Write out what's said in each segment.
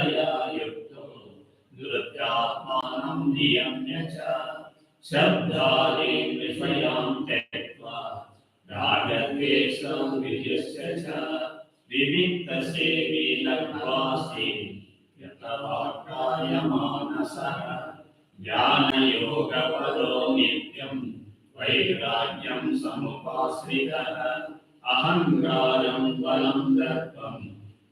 श्रद्धया युक्तो नृत्यात्मानं नियम्य च शब्दादीन् विषयान् त्यक्त्वा रागद्वेषं विजिष्य च विविक्तसेवी लग्वासि यतवाक्काय मानसः ज्ञानयोगपदो नित्यं वैराग्यं समुपाश्रितः अहङ्कारं बलं दर्पं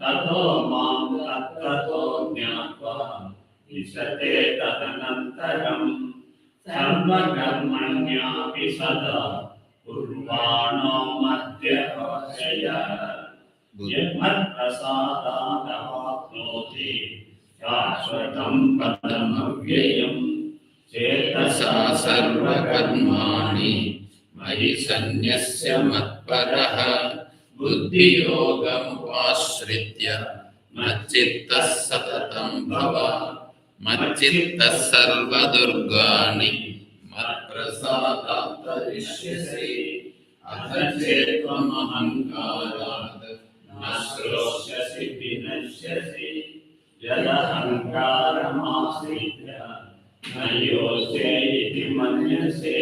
ततो मां तत्त्वतो ज्ञात्वा विशते तदनन्तरम् सर्वकर्मण्यापि सदा कुर्वाणो मध्यभाषय यन्मत्प्रसादादवाप्नोति शाश्वतं पदमव्ययम् सा सर्वकर्माणि मयि सन्न्यस्य मत्परः बुद्धियोगमुपाश्रित्य मच्चित्तः सततं भव मच्चित्तः सर्वदुर्गाणि मत्प्रसादात् तरिष्यसि अथ चेत्त्वमहङ्कारात् न श्रोष्यसि विनश्यसि। यदहङ्कारमाश्रित्य इति मन्यसे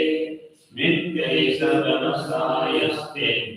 व्यवसायस्ते।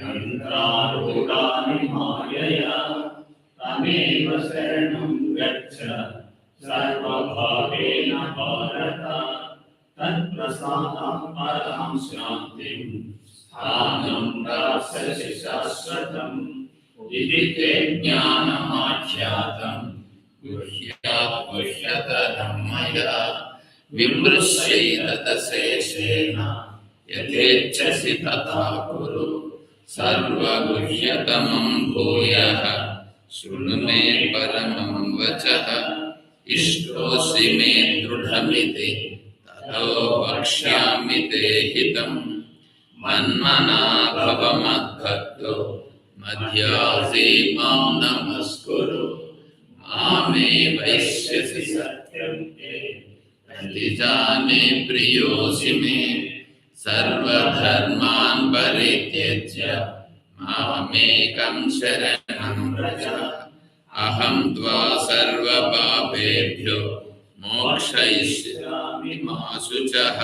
यन्त्रारूढानि मायया तमेव शरणं गच्छ सर्वभावेन भारत। तत्प्रसादात् परां शान्तिं। स्थानं दास्यसि शाश्वतम्। इति ते ज्ञानमाख्यातम्। गुह्यात् गुह्यतरं मया विमृश्यैतदशेषेण यथेच्छसि तथा कुरु। सर्वगुह्यतमं भूयः। शृणु मे परमं वचः। इष्टोऽसि मे दृढमिति। वक्ष्यामि ते हितम्। मन्मना भव मद्भक्तो मध्यासि माँ नमस्कुरु। मामे सत्यं ते। प्रतिजाने प्रियोऽसि मे सर्वधर्मान् परित्यज्य मामेकं शरणं व्रज। अहं त्वा सर्वपापेभ्यो मोक्षयिष्यामि मा शुचः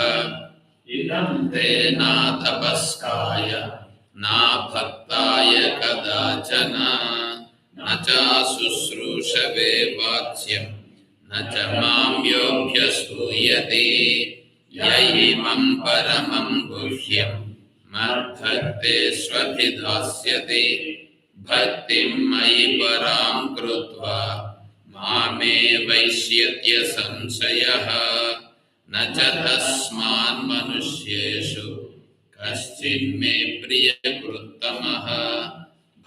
इदं ते न तपस्काय न भक्ताय कदाचन। न च शुश्रूषवे वाच्यं, न च माँ योऽभ्यसूयते य इमं परमं गुह्यं। मद्भक्तेष्वभिधास्यते भक्तिं मयि परां कृत्वा मामे वैष्यत्य संशयः। न च तस्मान् मनुष्येषु कश्चिन्मे प्रियकृत्तमः।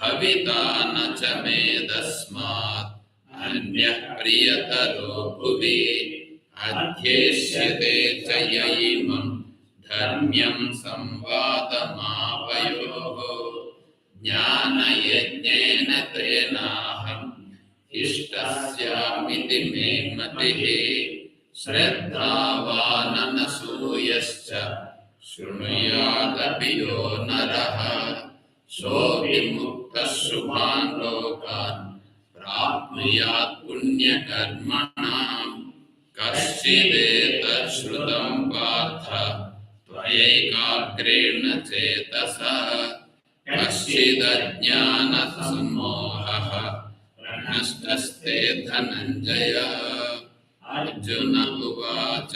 भविता न च मे तस्मात् अन्यः प्रियतरो भुवि। अध्येष्यते च य इमं धर्म्यं संवादमावयोः। ज्ञानयज्ञेन तेनाहम् इष्टस्यामिति मे मतिः। श्रद्धावाननसूयश्च शृणुयादपि यो नरः। सोऽपि मुक्तः शुभान् लोकान् प्राप्नुयात् पुण्यकर्मणाम्। कश्चिदेतच्छ्रुतं पार्थ, त्वयैकाग्रेण चेतसा। कश्चिदज्ञानसम्मोहः नष्टस्ते धनञ्जय। अर्जुन उवाच,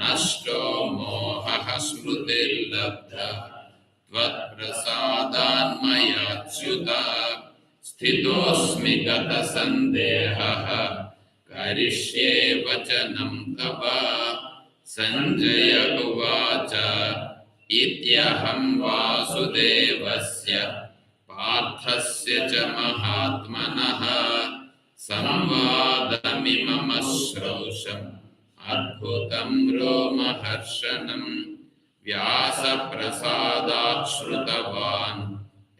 नष्टो मोहः स्मृतिर्लब्धः, त्वत्प्रसादान्मयाच्युत, स्थितोऽस्मि गतसन्देहः। करिष्ये वचनं तव सञ्जय उवाच। इत्यहं वासुदेवस्य, पार्थस्य च महात्मनः, संवादमिममश्रौषम्, अद्भुतं रोमहर्षणम् व्यासप्रसादात्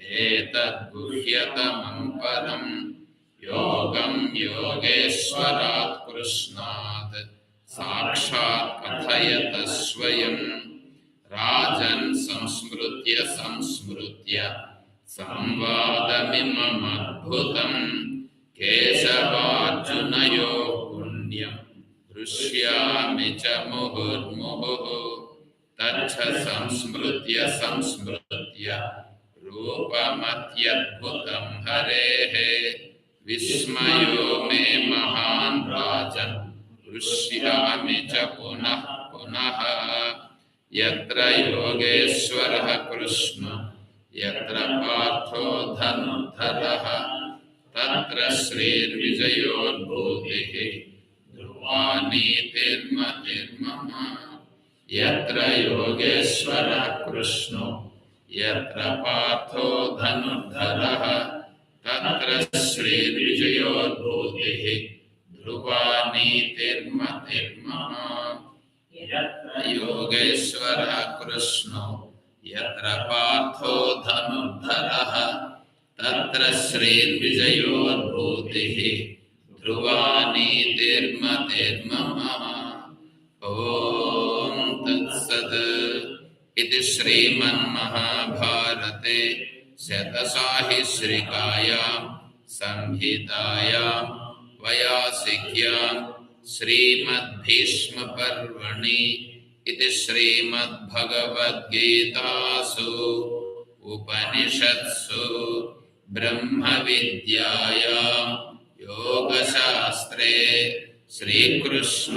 एतद्गुह्यतमं परम्। योगं योगेश्वरात् कृष्णात् साक्षात् कथयत स्वयं। राजन् संस्मृत्य संस्मृत्य संवादमिममद्भुतम् केशवार्जुनयो पुण्यम् हृष्यामि च मुहुर्मुहुः। तच्छ संस्मृत्य संस्मृत्य रूपमत्यद्भुतं हरेः। विस्मयो मे महान् राजन्, हृष्यामि च पुनः पुनः। यत्र योगेश्वरः कृष्ण, यत्र पार्थो धनुर्धरः तत्र श्रीर्विजयोद्भूतिः ध्रुवानीतिर्मतिर्मम यत्र योगेश्वरः कृष्णो, यत्र पार्थो धनुर्धरः तत्र श्रीर्विजयोद्भूतिः ध्रुवानीतिर्मतिर्मम यत्र योगेश्वरः कृष्णो यत्र पार्थो धनुर्धरः तत्र श्रीर्विजयोद्भूतिः ध्रुवानीतिर्मतिर्मम ॐ तत्सत्। इति श्रीमन्महाभारते। शतसाहिश्रिकायां संहितायां वयासिक्यां श्रीमद्भीष्मपर्वणि इति श्रीमद्भगवद्गीतासु उपनिषत्सु ब्रह्मविद्यायां योगशास्त्रे श्रीकृष्णार्जुनसंवादे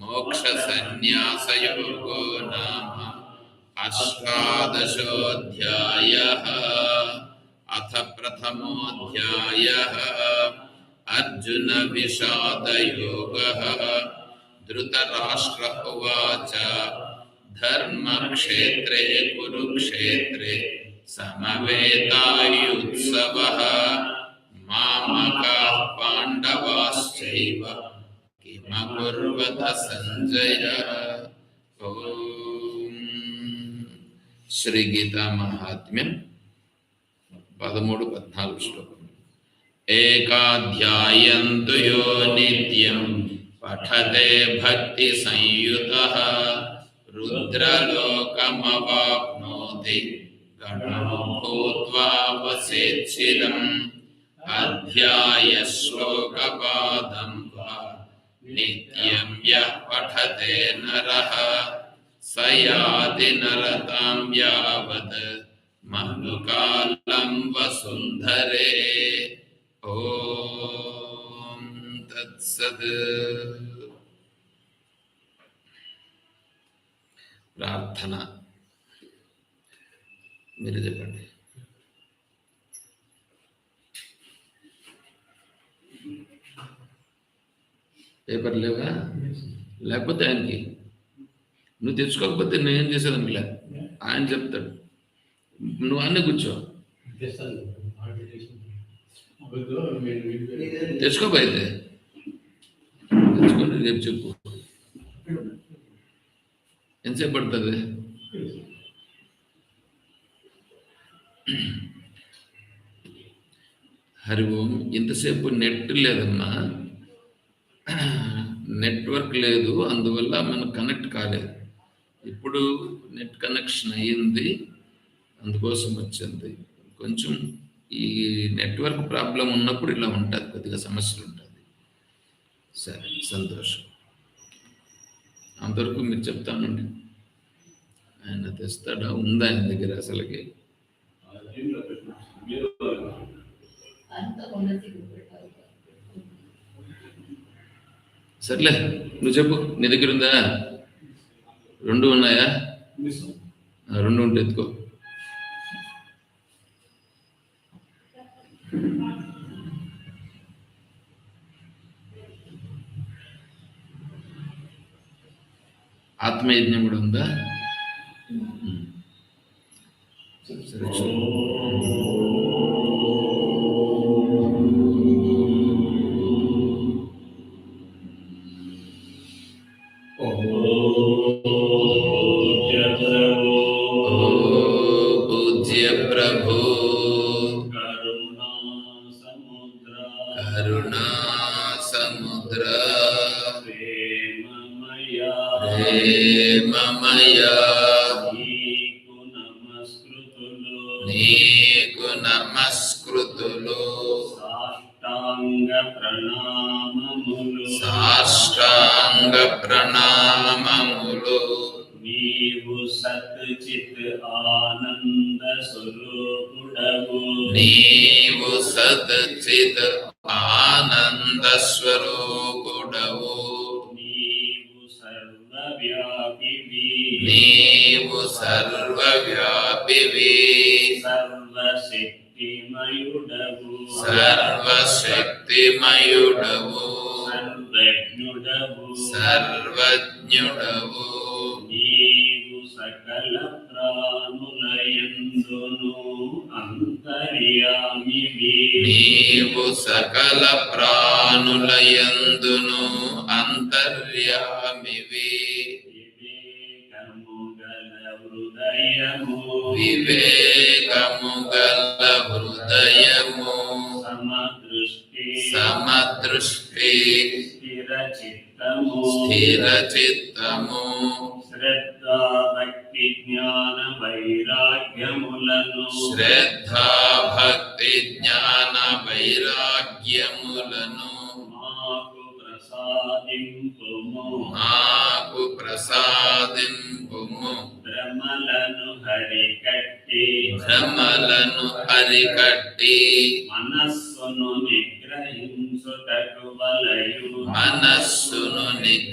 मोक्षसन्न्यासयोगो नाम। अष्टादशोऽध्यायः। अथ प्रथमोऽध्यायः। अर्जुनविषादयोगः धृतराष्ट्र उवाच धर्मक्षेत्रे कुरुक्षेत्रे समवेतायुत्सवः मामकाः पाण्डवाश्चैव किमकुर्वत सञ्जय। శ్రీగీతామహాత్మ్యం పదమూడు పద్నాలుగు శ్లోకం. ఏకాధ్యాయంతు యో నిత్యం పఠతే భక్తి సంయుత రుద్రలోకమవాప్నోతి గణో భూత్వా వసేచ్చిరం అధ్యాయ శ్లోకపాదం వా నిత్యం యః పఠతే నరః. सयाति नरतां यावत् मनुकालं वसुन्धरे। ॐ तत्सत्। प्रार्थना। मेरे जपंडे पेपर लेगा लेकिन నువ్వు తెచ్చుకోకపోతే నేనేం చేసేదానికి లే ఆయన చెప్తాడు. నువ్వు అన్నీ కూర్చో. తెచ్చుకోపోయితే తెచ్చుకొని రేపు చెప్పు. ఎంతసేపు పడుతుంది? హరి ఓం ఇంతసేపు నెట్ లేదమ్మా. నెట్వర్క్ లేదు అందువల్ల మనకు కనెక్ట్ కాలేదు. ఇప్పుడు నెట్ కనెక్షన్ అయ్యింది అందుకోసం వచ్చింది. కొంచెం ఈ నెట్వర్క్ ప్రాబ్లం ఉన్నప్పుడు ఇలా ఉంటుంది కొద్దిగా సమస్యలు ఉంటుంది. సరే సంతోషం. అంతవరకు మీరు చెప్తానండి. ఆయన తెస్తాడా? ఉందా ఆయన దగ్గర అసలుకి? సర్లే నువ్వు చెప్పు నీ దగ్గర ఉందా? రెండు ఉన్నాయా? రెండు ఉంటే ఎత్తుకో. ఆత్మయజ్ఞం కూడా ఉందా? సాష్టాంగ ప్రణామములు నీవు సత్చిత్ ఆనంద స్వరూపుడవు. నీవు సదచిత్ ఆనంద స్వరూపుడవు. నీవు సర్వవ్యాపివి. నీవు సర్వవ్యాపివి. సర్వశక్తిమయుడవు. సర్వశక్తిమయుడవు. సర్వజ్ఞుడవు సర్వజ్ఞుడవు నీవు సకల ప్రాణులయందును అంతర్యామివి నీవు సకల ప్రాణులయందును అంతర్యామివి హృదయము. వివేకము గల హృదయము. సమదృష్టి. సమదృష్టి. स्थिरचित्तमो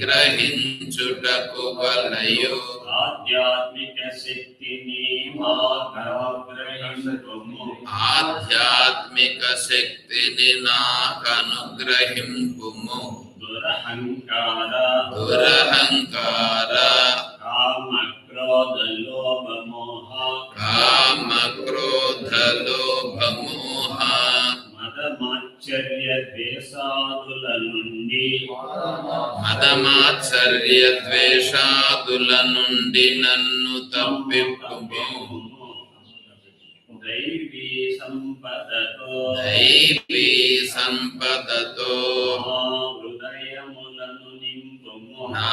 నిగ్రహించుటకు వలయు ఆధ్యాత్మిక శక్తిని మాగ్రహింపుము ఆధ్యాత్మిక శక్తిని నాకు అనుగ్రహింపుము దురహంకార దురహంకార కామ క్రోధ లోభ మోహ కామ క్రోధ లోభ మోహ మదమాశ్చర్య ద్వేషాదుల నుండి ద్వేషాదుల నుండి నన్ను తప్పిప్పుము దైవీ సంపదతో. దైవీ సంపదతో. హృదయములను నింపుము. నా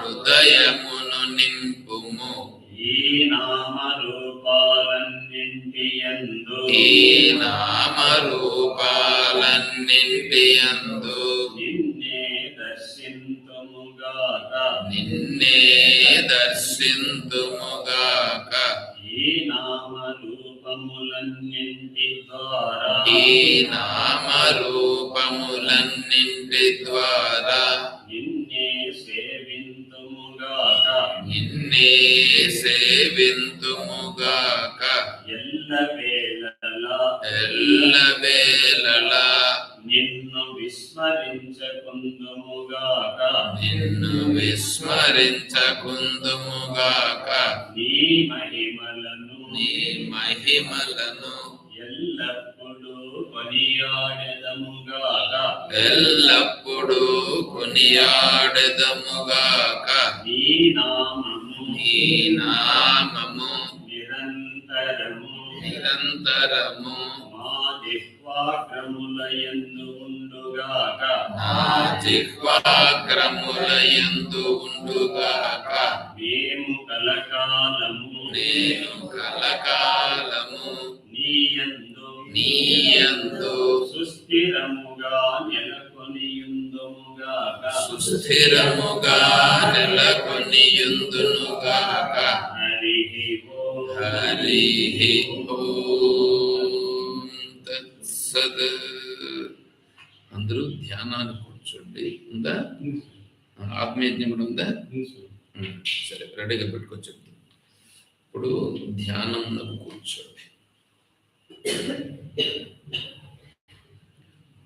హృదయమును నింపుము. ఈ నామ రూపాలన్నింటి యందు ఈ నామరూపాలన్నింటి అందు నిన్నే దర్శింతుముగాక. నిన్నే దర్శింతుముగాక. మహిమలను ఎల్లప్పుడూ కొనియాడెదముగాక. ఎల్లప్పుడూ కొనియాడెదముగాక. నీ నామము నీ నామము నిరంతరము. నిరంతరము మా దిహ్వాక్రములయందు ఉండుగాక. నా జిహ్వాగ్రములయందు ఉండుగాక. మేము కలకాలము నేను కలకాలము. నీయందు నీయందు సుస్థిరముగా నెలకొనియుందుముగాక సుస్థిరముగా నెలకొనియుందునుగాక హరి హరి ఓం తత్సద్ అందరూ ధ్యానాన్ని కూర్చో కూర్చోండి. ఉందా? ఆత్మయజ్ఞం కూడా ఉందా? సరే రెడీగా పెట్టుకొచ్చింది ఇప్పుడు ధ్యానం కూర్చోండి.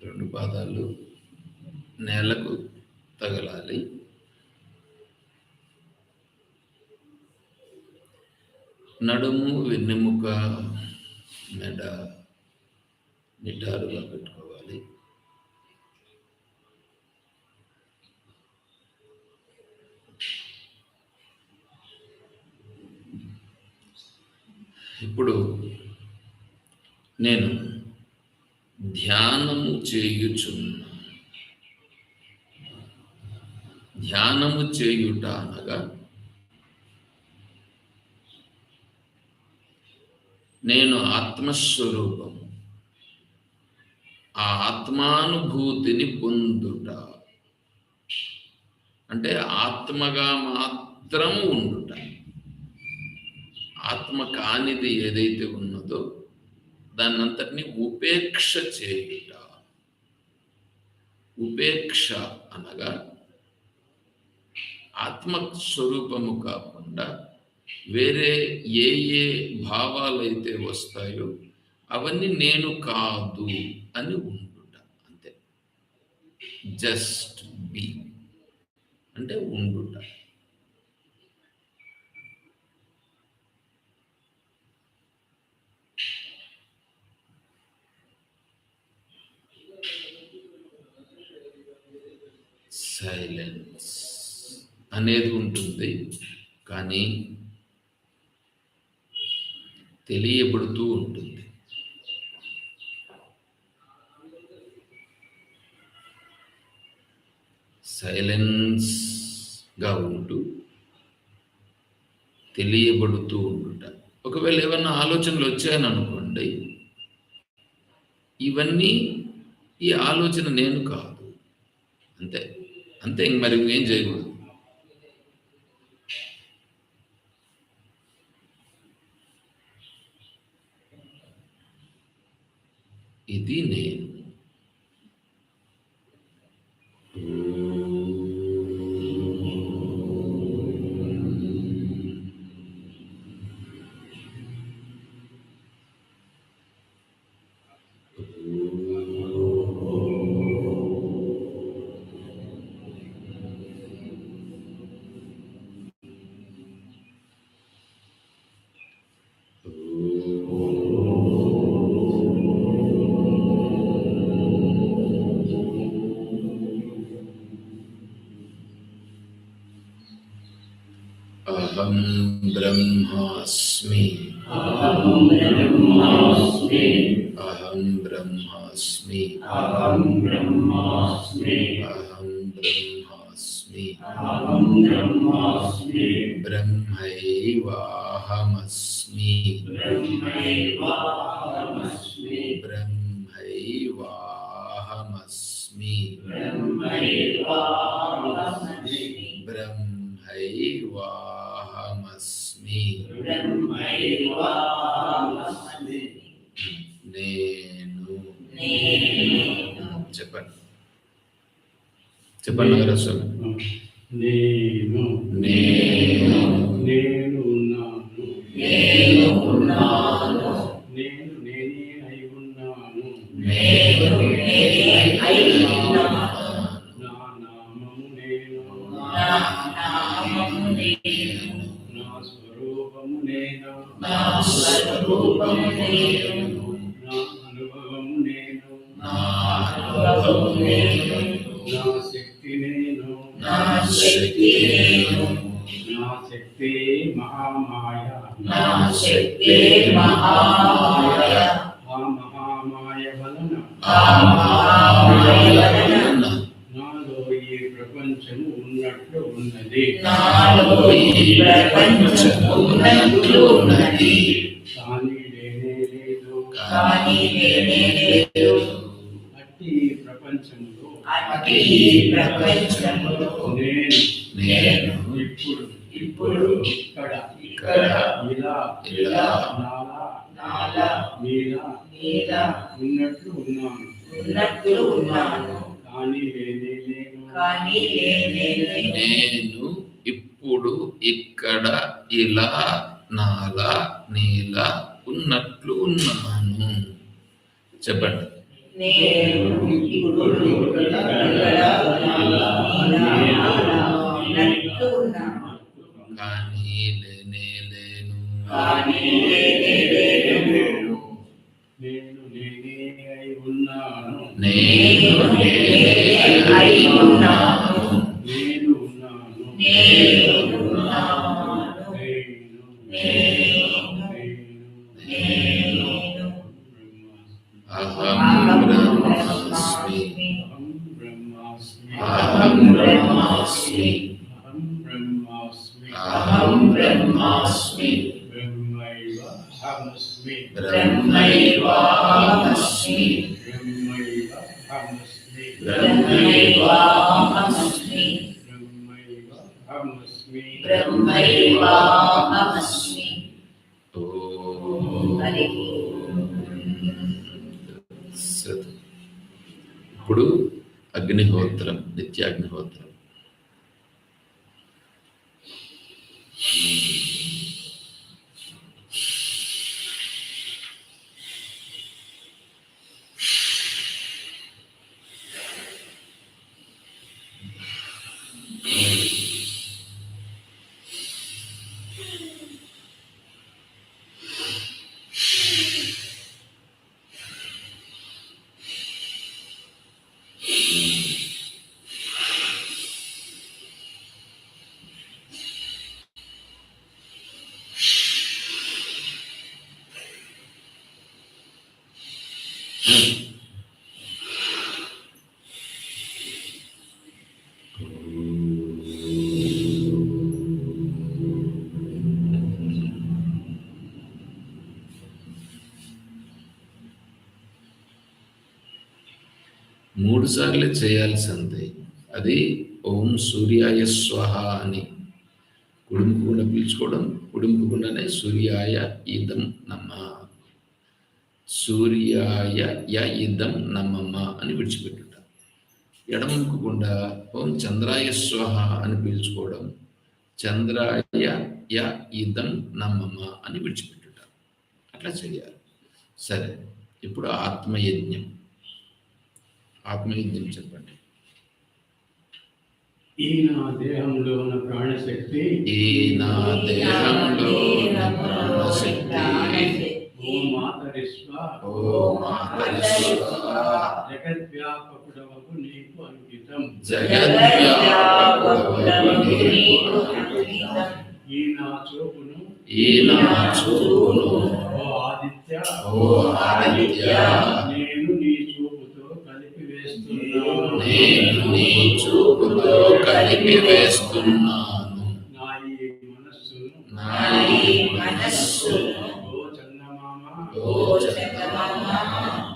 రెండు పాదాలు నేలకు తగలాలి. నడుము వెన్నెముక మెడ నిటారుగా పెట్టుకోవాలి. ఇప్పుడు నేను ధ్యానము చేయుచున్నా ధ్యానము చేయుట అనగా నేను ఆత్మస్వరూపము. ఆ ఆత్మానుభూతిని పొందుట. అంటే ఆత్మగా మాత్రము ఉండుట. ఆత్మ కానిది ఏదైతే ఉన్నదో దాన్నంతటిని ఉపేక్ష చేయుట. ఉపేక్ష అనగా ఆత్మ స్వరూపము కాకుండా వేరే ఏ ఏ భావాలైతే వస్తాయో అవన్నీ నేను కాదు అని ఉండుట. అంతే. Just be. అంటే ఉండుట. సైలెన్స్ అనేది ఉంటుంది. కానీ తెలియబడుతూ ఉంటుంది. సైలెన్స్గా ఉంటూ తెలియబడుతూ ఉండుట ఒకవేళ ఏమన్నా ఆలోచనలు వచ్చాయని అనుకోండి ఇవన్నీ ఈ ఆలోచన నేను కాదు. అంతే. అంతే ఇంక మరి ఇంకేం చేయకూడదు ఇది నేను ब्रह्मास्मि। अहं ब्रह्मास्मि। अहं ब्रह्मास्मि। अहं ब्रह्मास्मि। अहं ब्रह्मास्मि। अहं ब्रह्मैवाहमस्मि। నేను చెప్పండి. చెప్పండి నగరస్వామి నాలో ఈ ప్రపంచము ఉన్నట్లు ఉన్నది నాలో ఈ ప్రపంచము ఉన్నట్లు ఉన్నది కానీ లేనే లేదు కానీ నేనే లేదు అట్టి ఈ ప్రపంచములో అట్టి ఈ ప్రపంచములో నేను నేను ఇప్పుడు ఇప్పుడు ఇక్కడ ఇక్కడ ఇలా ఇలా నాలా నాలా మీద మీద ఉన్నట్లు ఉన్నాను ఉన్నట్లు ఉన్నాను కానీ. నేను ఇప్పుడు ఇక్కడ ఇలా నాలా నీలా ఉన్నట్లు ఉన్నాను చెప్పండి. కానీ లేనే లేను నేను अग्निहोत्र नित्याग्निहोत्र సార్లు చేయాల్సిందే. అది ఓం సూర్యాయ స్వహ అని. కుడుముకుండా పీల్చుకోవడం కుడుముకుండానే సూర్యాయ ఇదం నమ. సూర్యాయ య ఇదం నమమ్మ అని విడిచిపెట్టుట. ఎడముకుండా ఓం చంద్రాయ స్వహ అని పీల్చుకోవడం చంద్రాయ య ఇదం నమమ్మ అని విడిచిపెట్టుట. అట్లా చేయాలి. సరే ఇప్పుడు ఆత్మయజ్ఞం. ఆత్మయజ్ఞం చెప్పండి. ఈ నా దేహంలో ఉన్న ప్రాణశక్తి ఈ నా దేహంలో ఉన్న ప్రాణశక్తి ఓ మాతరిస్వ ఓ మాతరిస్వ జగద్వ్యాపకుడవకు నీకు అంకితం. జగద్వ్యాపకుడవు నీకు అంకితం. ఈ నా చూపును ఈ నా చూపును ఓ ఆదిత్య. ఓ ఆదిత్య. చూపుతో కలిపి వేస్తున్నాను. నా ఈ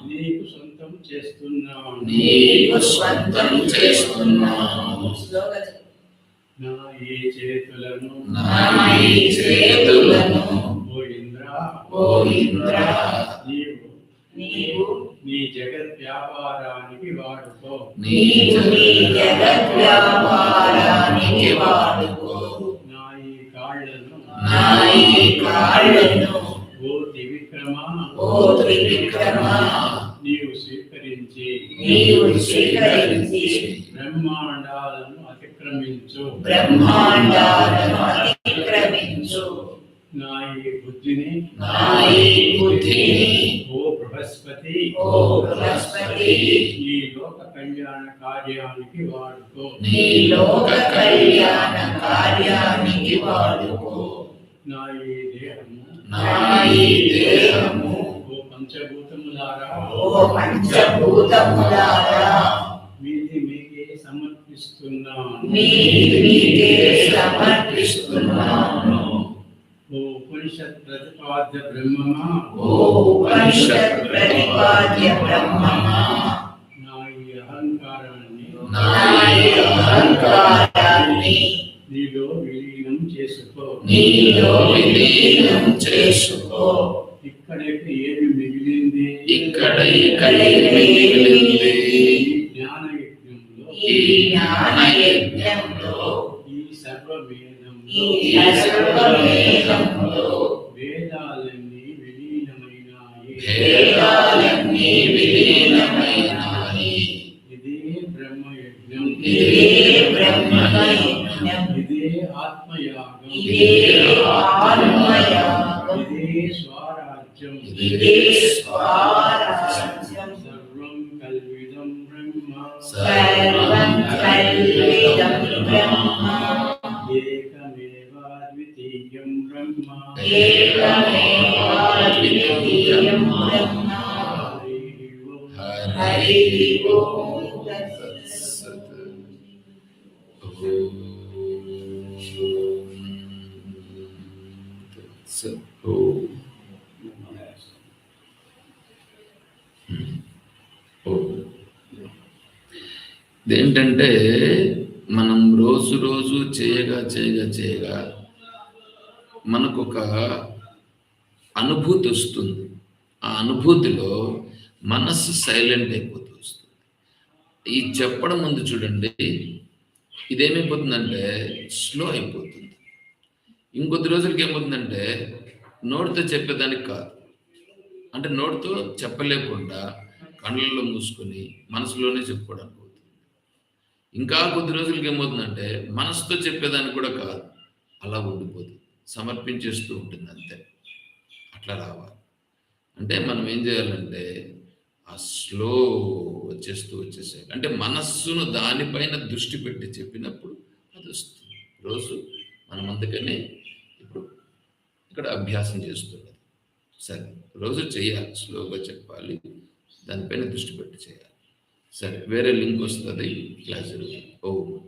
నీకు సొంతం చేస్తున్నాను. నీకు స్వంతం చేస్తున్నాను. నా ఈ చేతులను నా ఈ చేతులను ఓ ఇంద్ర ఓ ఇంద్ర నీవు నీవు నీ జగత్ వ్యాపారానికి వాడుకో. నీ ఈ కాళ్ళను ఓ త్రివిక్రమ ఓ త్రివిక్రమ నీవు స్వీకరించి నీవు స్వీకరించి బ్రహ్మాండాలను అతిక్రమించు. బ్రహ్మాండాలను అతిక్రమించు. నా ఈ బుద్ధిని నా ఈ బుద్ధిని బృహస్పతి. ఓ బృహస్పతి. ఈ లోక కళ్యాణ కార్యానికి వాడుకో. నీ లోక కళ్యాణ కార్యానికి వాడుకో. నా ఈ దేహము. నా ఈ దేహము. ఓ పంచభూతములారా. ఓ పంచభూతములారా. మీది మీకే సమర్పిస్తున్నాను. మీది మీకే సమర్పిస్తున్నాను. ఓ ఉపనిషత్ ప్రతిపాద్య బ్రహ్మమా? ఓ ఉపనిషత్ ప్రతిపాద్య బ్రహ్మమా? నా ఈ అహంకారాన్ని నా ఈ అహంకారాన్ని నీలో విలీనం చేసుకో. నీలో విలీనం చేసుకో. ఇక్కడైతే ఏమి మిగిలింది? ఇక్కడ ఇక్కడ మిగిలింది. జ్ఞాన యజ్ఞంలో ఈ జ్ఞాన యజ్ఞంలో ఈ వేదాలన్నీ విలీనమైనాయి వేదాలన్నీ విలీనమైనాయి ఇదే బ్రహ్మయజ్ఞం ఇదే బ్రహ్మయజ్ఞం ఇదే ఆత్మయాగం ఇదే ఆత్మయాగం ఇదే స్వరాజ్యం ఇదే స్వరాజ్యం సర్వం కల్విదం బ్రహ్మ ఇదేంటంటే మనం రోజు రోజు చేయగా చేయగా చేయగా మనకు ఒక అనుభూతి వస్తుంది. ఆ అనుభూతిలో మనస్సు సైలెంట్ అయిపోతూ వస్తుంది. ఈ చెప్పడం ముందు చూడండి. ఇదేమైపోతుందంటే స్లో అయిపోతుంది. ఇంకొద్ది రోజులకి ఏమవుతుందంటే నోటితో చెప్పేదానికి కాదు. అంటే నోటితో చెప్పలేకుండా కళ్ళల్లో మూసుకొని మనసులోనే చెప్పుకోవడానికి అవుతుంది ఇంకా కొద్ది రోజులకి ఏమవుతుందంటే మనసుతో చెప్పేదానికి కూడా కాదు. అలా ఉండిపోతుంది. సమర్పించేస్తూ ఉంటుంది అంతే. అట్లా రావాలి. అంటే మనం ఏం చేయాలంటే ఆ స్లో వచ్చేస్తూ వచ్చేసేయాలి. అంటే మనస్సును దానిపైన దృష్టి పెట్టి చెప్పినప్పుడు అది వస్తుంది. రోజు మనం అందుకనే ఇప్పుడు ఇక్కడ అభ్యాసం చేస్తున్నది. సరే రోజు చేయాలి స్లోగా చెప్పాలి దానిపైన దృష్టి పెట్టి చేయాలి. సరే వేరే లింక్ వస్తుంది క్లాస్ ఓ